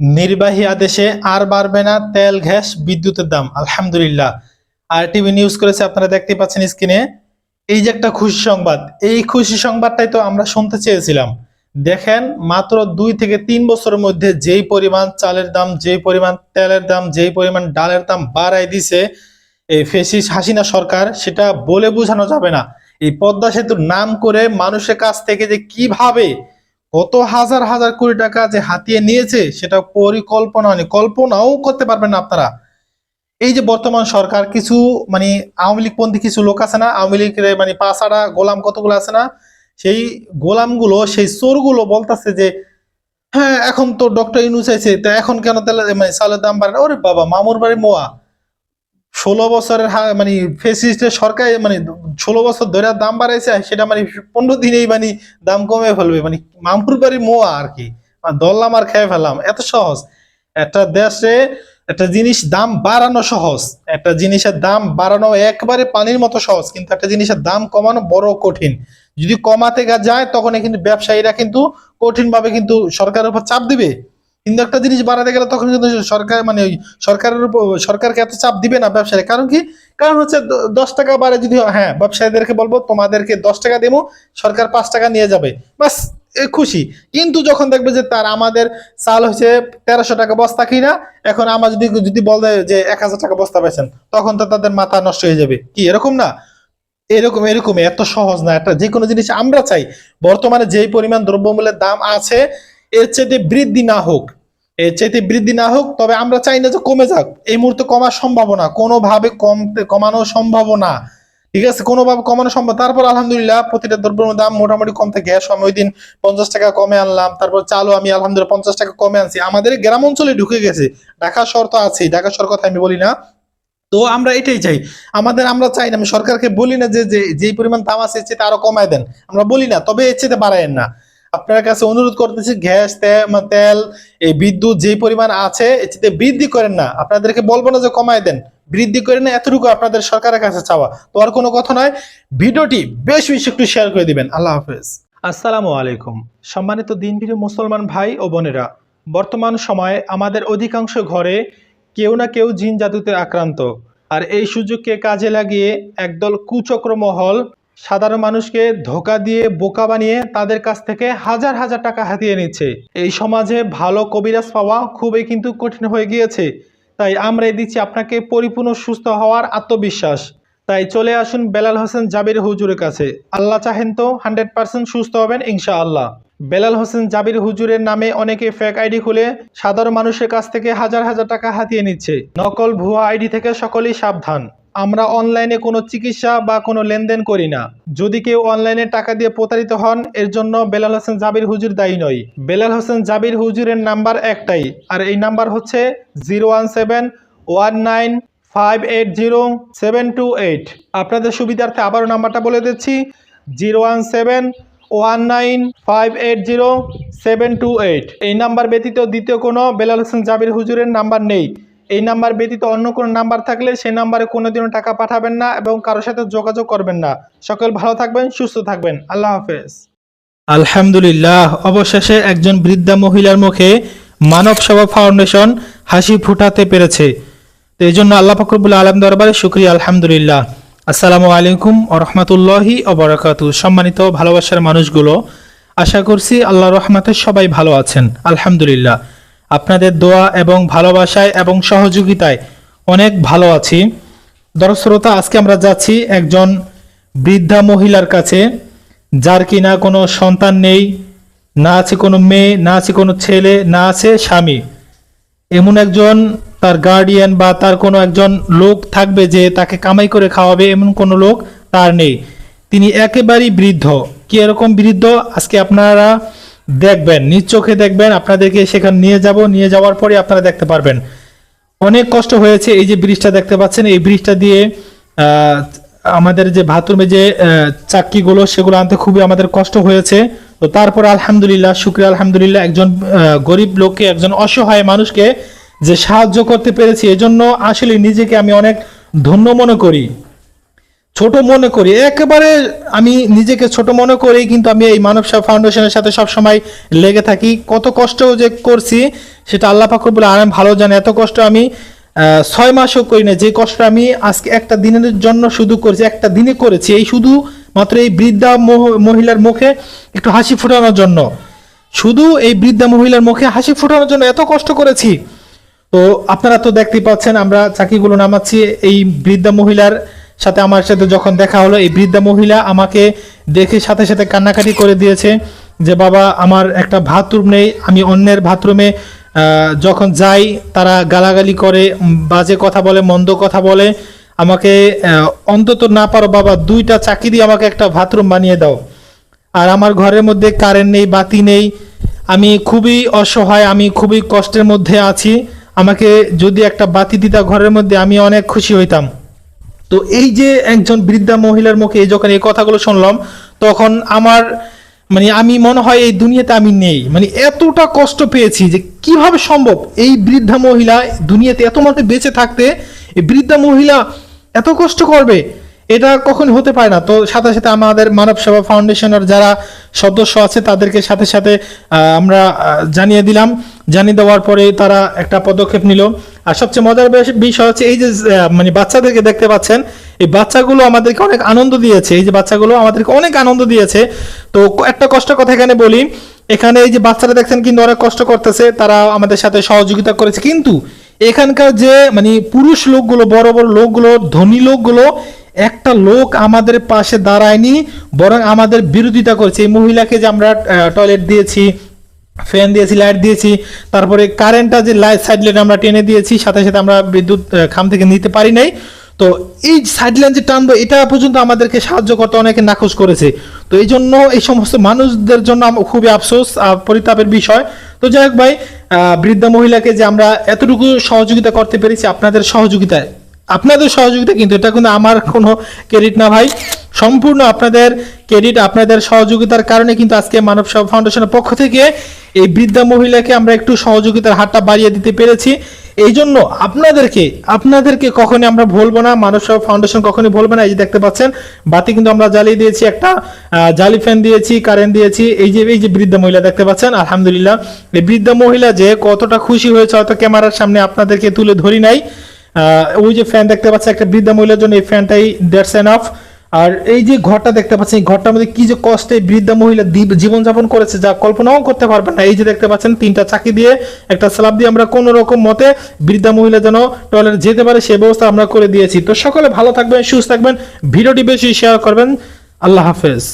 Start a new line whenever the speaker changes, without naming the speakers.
নির্বাহী আদেশে আর বাড়বে না তেল, গ্যাস, বিদ্যুতের দাম। আলহামদুলিল্লাহ। আর টিভি নিউজ করেছে, আপনারা দেখতে পাচ্ছেন স্ক্রিনে এই যে একটা খুশি সংবাদ, এই খুশি সংবাদটাই তো আমরা শুনতে চেয়েছিলাম। দেখেন, মাত্র দুই থেকে তিন বছরের মধ্যে যেই পরিমাণ চালের দাম, যেই পরিমাণ তেলের দাম, যেই পরিমাণ ডালের দাম বাড়াই দিছে, এই ফেসিস হাসিনা সরকার, সেটা বলে বোঝানো যাবে না। এই পদ্মা সেতুর নাম করে মানুষের কাছ থেকে যে কীভাবে কত হাজার হাজার কোটি টাকা যে হাতিয়ে নিয়েছে, সেটা পরিকল্পনা মানে কল্পনাও করতে পারবেন না আপনারা। এই যে বর্তমান সরকার কিছু মানে আওয়ামী লীগপন্থী কিছু লোক আছে না, আওয়ামী লীগের মানে পাঁচাড়া গোলাম কতগুলো আছে না, সেই গোলামগুলো, সেই চোরগুলো বলতেছে যে হ্যাঁ এখন তো ডক্টর ইউনুস আছে তা এখন কেন তাহলে মানে চালের দাম বাড়ে? ওরে বাবা, মামুর বাড়ি মোয়া। ষোলো বছরের মানে ফেসিস্টের সরকার মানে ষোলো বছর ধরে দাম বাড়াইছে, সেটা মানে পনেরো দিনেই মানে দাম কমে ফেলবে মানে মামুর বাড়ি মোয়া আর কি। মানে দল্লাম আর খেয়ে ফেলাম, এত সহজ। একটা দেশে একটা জিনিস দাম বাড়ানো সহজ, একটা জিনিসের দাম বাড়ানো একবারে পানির মতো সহজ, কিন্তু একটা জিনিসের দাম কমানো বড় কঠিন। যদি কমাতে যায় তখন কিন্তু ব্যবসায়ীরা কিন্তু কঠিন ভাবে কিন্তু সরকারের উপর চাপ দিবে। কিন্তু একটা জিনিস বাড়াতে গেলে তখন কিন্তু সরকার মানে ওই সরকারের উপর, সরকারকে এত চাপ দিবে না ব্যবসায়ী কারণ কি? কারণ হচ্ছে দশ টাকা বাড়ে যদি হ্যাঁ ব্যবসায়ীদেরকে বলব, তোমাদেরকে দশ টাকা দেবো, সরকার পাঁচ টাকা নিয়ে যাবে। বাস খুশি। কিন্তু যখন দেখবে যে তার আমাদের চাল হচ্ছে তেরোশো টাকা বস্তা কিনা, এখন আমার যদি যদি বলে যে এক হাজার টাকা বস্তা পেয়েছেন তখন তো তাদের মাথা নষ্ট হয়ে যাবে। কি, এরকম না? এরকম এরকম এত সহজ না। একটা যে কোনো জিনিস আমরা চাই। বর্তমানে যেই পরিমাণ দ্রব্যমূল্যের দাম আছে এর চাইতে বৃদ্ধি না হোক, এর চাইতে বৃদ্ধি না হোক, তবে আমরা চাই না যে কমে যাক। এই মুহূর্তে কমার সম্ভাবনা, কোনোভাবে কমতে কমানো সম্ভব না ঠিক আছে? কোনোভাবে কমানো সম্ভব তারপর আলহামদুলিল্লাহ, প্রতিটা দ্রব্যের দাম মোটামুটি কম থাকে। আমি ওই দিন পঞ্চাশ টাকা কমে আনলাম, তারপর চালও আমি আলহামদুলিল্লাহ পঞ্চাশ টাকা কমে আনছি। আমাদের গ্রাম অঞ্চলে ঢুকে গেছে। ঢাকা শহর তো আছেই ঢাকা শহর কথা আমি বলি না। তো আমরা এটাই চাই। আমাদের, আমরা চাই না, আমি সরকারকে বলি না যে যে, যেই পরিমাণ দাম আছে, এর চেয়ে আরও কমায় দেন। আমরা বলি না, তবে এর চেয়ে বাড়ায়েন না। আপনার কাছে অনুরোধ করতেছি, গ্যাস, তেল এই বিদ্যুৎ যে পরিমাণ আছে চেয়ে বৃদ্ধি করেন না। আপনাদেরকে বলব না যে কমায় দেন। বৃদ্ধি করেন না, এতটুকু আপনাদের সরকারের কাছে চাওয়া। তো আর কোনো কথা নয়। ভিডিওটি বেশ বেশি একটু শেয়ার করে দিবেন। আল্লাহ হাফেজ। আসসালামু আলাইকুম। সম্মানিত দিনপ্রিয় মুসলমান ভাই ও বোনেরা, বর্তমান সময়ে আমাদের অধিকাংশ ঘরে কেউ না কেউ জিন জাদুতে আক্রান্ত। আর এই সুযোগকে কাজে লাগিয়ে একদল কুচক্র মহল সাধারণ মানুষকে ধোকা দিয়ে বোকা বানিয়ে তাদের কাছ থেকে হাজার হাজার টাকা হাতিয়ে নিচ্ছে। এই সমাজে ভালো কবিরাজ পাওয়া খুবই কিন্তু কঠিন হয়ে গিয়েছে। তাই আমরাই দিচ্ছি আপনাকে পরিপূর্ণ সুস্থ হওয়ার আত্মবিশ্বাস। তাই চলে আসুন বেলাল হোসেন জাবির হুজুরের কাছে। আল্লাহ চাহেন তো হান্ড্রেড পার্সেন্ট সুস্থ হবেন ইনশাআল্লাহ। বেলাল হোসেন জাবির হুজুরের নামে অনেকে ফেক আইডি খুলে সাধারণ মানুষের কাছ থেকে হাজার হাজার টাকা হাতিয়ে নিচ্ছে। নকল ভুয়া আইডি থেকে সকলেই সাবধান। আমরা অনলাইনে কোনো চিকিৎসা বা কোনো লেনদেন করি না। যদি কেউ অনলাইনে টাকা দিয়ে প্রতারিত হন, এর জন্য বেলাল হোসেন জাবির হুজুর দায়ী নয় বেলাল হোসেন জাবির হুজুরের নাম্বার একটাই, আর এই নাম্বার হচ্ছে zero one seven one nine five eight zero seven two eight. আপনাদের সুবিধার্থে আবারও নাম্বারটা বলে দিচ্ছি, zero one seven one nine five eight zero seven two eight. এই নাম্বার ব্যতীত দ্বিতীয় কোনো বেলাল হোসেন জাবির হুজুরের নাম্বার নেই। এই নাম্বার ব্যতীত অন্য কোনো নাম্বার থাকলে সেই নাম্বারে কোনোদিনও টাকা পাঠাবেন না এবং কারোর সাথে যোগাযোগ করবেন না। সকল ভালো থাকবেন, সুস্থ থাকবেন। আল্লাহ হাফেজ। আলহামদুলিল্লাহ, অবশেষে একজন বৃদ্ধা মহিলার মুখে মানব সেবা ফাউন্ডেশন হাসি ফুটাতে পেরেছে। তো এই জন্য আল্লাহ ফকরবুল আলম দরবারে শুক্রিয়া, আলহামদুলিল্লাহ। আসসালামু আলাইকুম রহমতুল্লাহি অবরাকাতু সম্মানিত ভালোবাসার মানুষগুলো, আশা করছি আল্লাহ রহমতের সবাই ভালো আছেন। আলহামদুলিল্লাহ। আপনাদের দোয়া এবং ভালোবাসায় এবং সহযোগিতায় অনেক ভালো আছি। দর্শক শ্রোতা আজকে আমরা যাচ্ছি একজন বৃদ্ধা মহিলার কাছে, যার কি না কোনো সন্তান নেই, না আছে কোনো মেয়ে, না আছে কোনো ছেলে, না আছে স্বামী। এমন একজন তার গার্ডিয়ান বা তার কোনো একজন লোক থাকবে যে তাকে কামাই করে খাওয়াবে, এমন কোনো লোক তার নেই। তিনি একেবারেই বৃদ্ধ। কি এরকম বৃদ্ধ? আজকে আপনারা দেখবেন নিজ চোখে দেখবেন আপনাদেরকে সেখানে নিয়ে যাব নিয়ে যাওয়ার পরে আপনারা দেখতে পারবেন। অনেক কষ্ট হয়েছে এই যে ব্রিজটা দেখতে পাচ্ছেন এই ব্রিজটা দিয়ে আমাদের যে বাথরুমে যে আহ, চাক্কিগুলো সেগুলো আনতে খুবই আমাদের কষ্ট হয়েছে। তো তারপর আলহামদুলিল্লাহ শুক্রিয়া আলহামদুলিল্লাহ একজন গরিব লোককে একজন অসহায় মানুষকে যে সাহায্য করতে পেরেছি এজন্য আসলে নিজেকে আমি অনেক ধন্য মনে করি। ছোট মনে করি। একেবারে আমি নিজেকে ছোট মনে করি, কিন্তু আমি এই মানব সেবা ফাউন্ডেশনের সাথে সব সময় লেগে থাকি। কত কষ্ট যে করছি, সেটা আল্লাহ ফাকরবুল আলম ভালো জানে। এত কষ্ট আমি ছয় মাসও করি না যে কষ্ট আমি আজকে একটা দিনের জন্য শুধু করেছি, একটা দিনে করেছি, এই শুধু মাত্র এই বৃদ্ধা মহিলার মুখে একটু হাসি ফোটানোর জন্য। শুধু এই বৃদ্ধা মহিলার মুখে হাসি ফোটানোর জন্য এত কষ্ট করেছি। তো আপনারা তো দেখতেই পাচ্ছেন, আমরা চাকিগুলো নামাচ্ছি, এই বৃদ্ধা মহিলার সাথে আমার সাথে যখন দেখা হলো, এই বৃদ্ধা মহিলা আমাকে দেখে সাথে সাথে কান্নাকাটি করে দিয়েছে যে, বাবা, আমার একটা বাথরুম নেই, আমি অন্যের বাথরুমে যখন যাই, তারা গালাগালি করে বাজে কথা বলে, মন্দ কথা বলে। আমাকে অন্তত না পারো, বাবা, দুইটা চাকি দিয়ে আমাকে একটা বাথরুম বানিয়ে দাও। আর আমার ঘরের মধ্যে কারেন্ট নেই, বাতি নেই। আমি খুবই অসহায়, আমি খুবই কষ্টের মধ্যে আছি। আমাকে যদি একটা বাতি দিতা ঘরের মধ্যে, আমি অনেক খুশি হইতাম। তো এই যে একজন বৃদ্ধা মহিলার মুখে যখন এই কথাগুলো শুনলাম, তখন আমার মানে আমি মনে হয় এই দুনিয়াতে আমি নেই। মানে এতটা কষ্ট পেয়েছি যে কীভাবে সম্ভব এই বৃদ্ধা মহিলা দুনিয়াতে এত মতে বেঁচে থাকতে, এই বৃদ্ধা মহিলা এত কষ্ট করবে? এটা কখন হতে পারে না? তো সাথে সাথে আমাদের মানব সেবা ফাউন্ডেশনের যারা সদস্য আছে, তাদেরকে সাথে সাথে আমরা জানিয়ে দিলাম। জানিয়ে দেওয়ার পরে তারা একটা পদক্ষেপ নিল। আর সবচেয়ে মজার বিষয় হচ্ছে এই যে মানে বাচ্চাদেরকে দেখতে পাচ্ছেন, এই বাচ্চাগুলো আমাদেরকে অনেক আনন্দ দিয়েছে। এই যে বাচ্চাগুলো আমাদেরকে অনেক আনন্দ দিয়েছে। তো একটা কষ্ট কথা এখানে বলি। এখানে এই যে বাচ্চারা দেখছেন কিন্তু অনেক কষ্ট করতেছে, তারা আমাদের সাথে সহযোগিতা করেছে। কিন্তু এখানকার যে মানে পুরুষ লোকগুলো, বড় বড় লোকগুলো, ধনী লোকগুলো, একটা লোক আমাদের পাশে দাঁড়ায়নি, বরং আমাদের বিরোধিতা করছে। এই মহিলাকে যে আমরা টয়লেট দিয়েছি ফ্যান দিয়েছি লাইট দিয়েছি, তারপরে কারেন্টটা যে লাইট সাইড লাইট আমরা টেনে দিয়েছি, সাথে সাথে আমরা বিদ্যুৎ খাম থেকে নিতে পারি নাই। তো এই সাইড লাইন যে টানবো, এটা পর্যন্ত আমাদেরকে সাহায্য করতে অনেকে নাকচ করেছে। তো এই জন্য এই সমস্ত মানুষদের জন্য খুবই আফসোস পরিতাপের বিষয়। তো যাই হোক ভাই বৃদ্ধা মহিলাকে যে আমরা এতটুকু সহযোগিতা করতে পেরেছি, আপনাদের সহযোগিতায়। আপনাদের সহযোগিতা কিন্তু এটা কিন্তু আমার কোনো ক্রেডিট না ভাই। সম্পূর্ণ আপনাদের ক্রেডিট আপনাদের সহযোগিতার কারণে কিন্তু আজকে মানব সেবা ফাউন্ডেশনের পক্ষ থেকে এই বৃদ্ধা মহিলাকে আমরা একটু সহযোগিতার হাতটা বাড়িয়ে দিতে পেরেছি। এই জন্য আপনাদেরকে আপনাদেরকে কখনই আমরা ভুলবো না, মানব সেবা ফাউন্ডেশন কখনই ভুলবে না। এই যে দেখতে পাচ্ছেন, বাতি কিন্তু আমরা জ্বালিয়ে দিয়েছি, একটা জালি ফ্যান দিয়েছি কারেন্ট দিয়েছি। এই যে এই যে বৃদ্ধা মহিলা দেখতে পাচ্ছেন, আলহামদুলিল্লাহ। এই বৃদ্ধা মহিলা যে কতটা খুশি হয়েছে, হয়তো ক্যামেরার সামনে আপনাদেরকে তুলে ধরি নাই। ওই যে ফ্যান দেখতে পাচ্ছেন একটা বৃদ্ধা মহিলার জন্য এই ফ্যানটাই দ্যাটস এনাফ আর এই যে ঘরটা দেখতে পাচ্ছেন, এই ঘরটার মধ্যে কি যে কষ্টে বৃদ্ধা মহিলা জীবনযাপন করেছে, যা কল্পনাও করতে পারবেন না। এই যে দেখতে পাচ্ছেন, তিনটা চাকি দিয়ে একটা স্ল্যাব দিয়ে আমরা কোন রকম মতে বৃদ্ধা মহিলা যেন টয়লেট যেতে পারে, সে ব্যবস্থা আমরা করে দিয়েছি। তো সকলে ভালো থাকবেন, সুস্থ থাকবেন। ভিডিওটি বেশি শেয়ার করবেন। আল্লাহ হাফেজ।